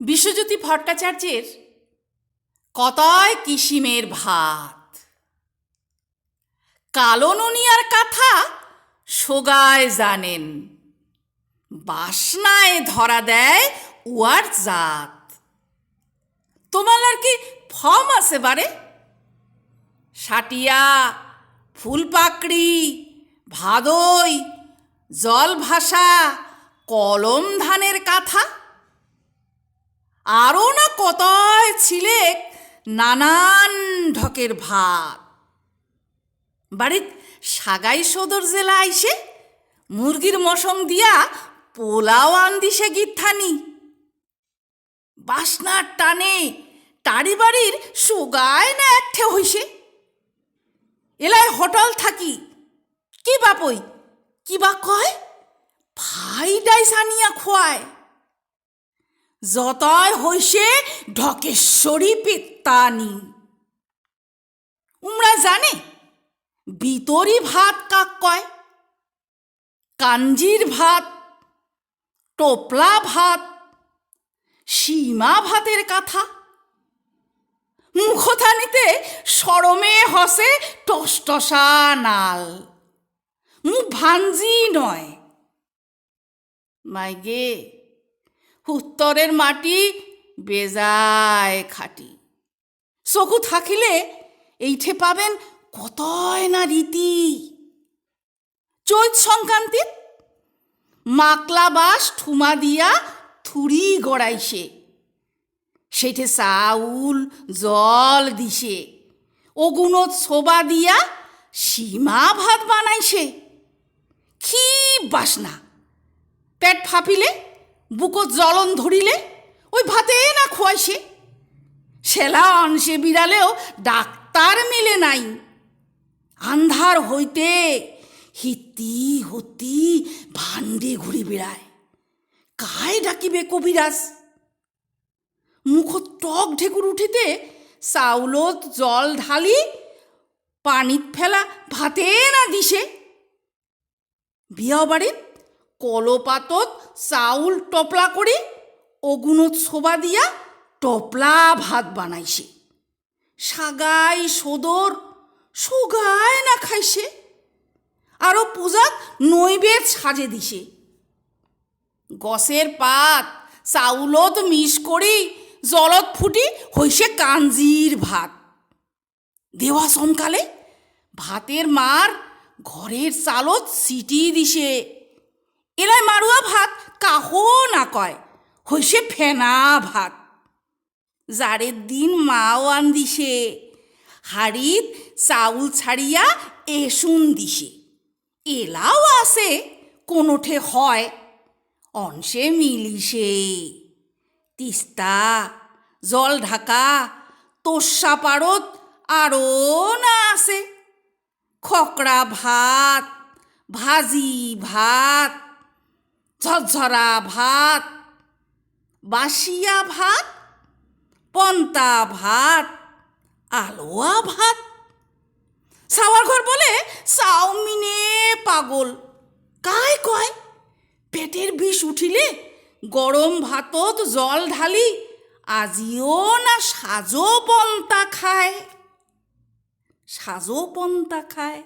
বিশ্বজ্যোতি ভট্টাচার্যের কতয় কিসিমের ভাত। কালো নুনিয়ার কথা সোগায় জানেন, বাসনায় ধরা দেয় উয়ার জাত। তোমার আর কি ফর্ম আছে বারে? সাটিয়া, ফুলপাকড়ি, ভাদই জল ভাষা কলম ধানের কাথা। আরও না কতয় ছিলে নানান ঢকের ভাত। বাড়ির সাগাই সদর জেলা আইসে মুরগির মশং দিয়া পোলাও আন্দিসে গিথানি বাসনার টানে তারি বাড়ির সুগায় না একঠে হইছে এলায় হোটেল থাকি, কি বাপই, কি বা কয়? ভাই ডাইস আনিয়া খোয়ায়। যতই হইছে ঢকেশ্বরী পেত্তানি। উমরা জানে? বিতরি ভাত কাক কয়? কাঞ্জির ভাত, টোপলা ভাত, সীমা ভাতের কথা। মুখথানিতে সরমে হসে টসটসা নাল। মুখ ভাঞ্জি নয়। মাইগে উত্তরের মাটি বেজায় খাটি। চকু থাকিলে এইঠে পাবেন কতই না রীতি। চৈত সংক্রান্তিত মাকলা বাস ঠুমা দিয়া থুরি গড়াইছে। সেইঠে চাউল, জল দিছে। ওগুনত ছোবা দিয়া সীমা ভাত বানাইছে। কি বাসনা। পেট ফাঁপিলে বুকত জলন ধরিলে, ওই ভাতে না খোয়াইছে সেলা অংশে বিড়ালেও ডাক্তার মিলে নাই। আন্ধার হইতে হিতি হতি ভান্ডে ঘুরে বেড়ায়। কায় ডাকিবে কবিরাজ? মুখ টক ঢেকুর উঠিতে চাউলত জল ঢালি পানিত ফেলা ভাতে না দিছে বিয়া বাড়িত কলপাতত চাউল টপলা করি অগুনত ছোবা দিয়া টপলা ভাত বানাইছে। সাগাই সদর সুগায় না খাইছে। আরও পূজাত নৈবেদ সাজে দিছে। গছের পাত চাউলত মিশ করি, জলত ফুটি হইছে কাঞ্জির ভাত। দেওয়া সমকালে ভাতের মার ঘরের চালত সিটি দিছে। কাহো না কয় হইসে ফেনা ভাত। জারের দিন মাও আন দিছে হাড়িত চাউল ছাড়িয়া এসুন দিছে। এলাও আছে, কোনোঠে হয় অংশে মিলিছে। তিস্তা, জল ঢাকা, তোষা পারত আরও না আছে। খকড়া ভাত, ভাজি ভাত ঝরঝরা ভাত, বাসিয়া ভাত, পন্তা ভাত, আলোয়া ভাত। সাওয়ার ঘর বলে চাউমিনে পাগল। কায় কয়? পেটের বিষ উঠিলে গরম ভাতত জল ঢালি, আজিও না সাজো পন্তা খায়। সাজো পন্তা খায়।